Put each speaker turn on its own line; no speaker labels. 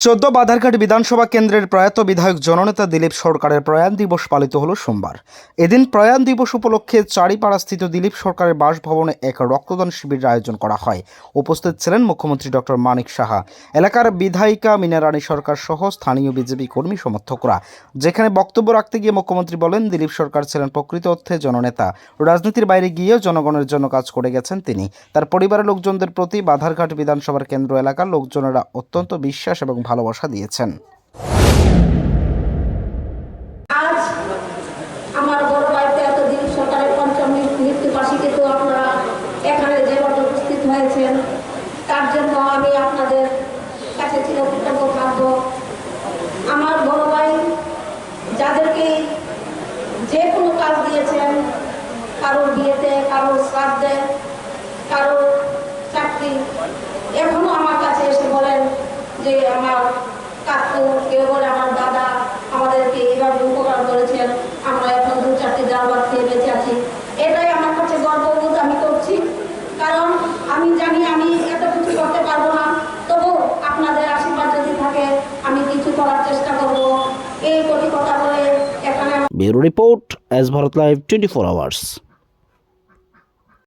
চোদ্দ বাধারঘাট বিধানসভা কেন্দ্রের প্রয়াত বিধায়ক জননেতা দিলীপ সরকারের প্রয়াণ দিবস পালিত হলো সোমবার। এদিন প্রয়াণ দিবস উপলক্ষে চারিপাড়াস্থিত দিলীপ সরকারের বাসভবনে এক রক্তদান শিবিরের আয়োজন করা হয়। উপস্থিত ছিলেন মুখ্যমন্ত্রী ডক্টর মানিক সাহা। এলাকার বিধায়িকা মিনা রানী সরকার সহ স্থানীয় বিজেপি কর্মী সমর্থকরা। যেখানে বক্তব্য রাখতে গিয়ে মুখ্যমন্ত্রী বলেন, দিলীপ সরকার ছিলেন প্রকৃত অর্থে জননেতা। রাজনীতির বাইরে গিয়েও জনগণের জন্য কাজ করে গেছেন তিনি। তার পরিবারের লোকজনদের প্রতি বাধারঘাট বিধানসভার কেন্দ্র এলাকার লোকজনেরা অত্যন্ত বিশ্বাস এবং ভালোবাসা দিয়েছেন।
তার জন্য আমি আপনাদের কাছে আমার যে কোনো কাজ দিয়েছেন, কারোর বিয়েতে, কারোর শ্রাদ্ধে কারোর চাকরি এখনও আমার কাছে এসে বলেন যে আমার কাকু কেউ বলে আমার দাদা আমাদেরকে এইভাবে উপকার করেছেন আমরা এখন দু চারটি ডাল ভাত খেয়ে বেঁচে আছি। এটাই আমার কাছে গর্ববোধ আমি করছি। কারণ আমি জানি আমি এত কিছু করতে পারব না। তবু আপনাদের আশীর্বাদ যদি থাকে, আমি কিছু করার চেষ্টা করব। এই কোটি কথা বলে এখানে
bureau report S Bharat live twenty four hours.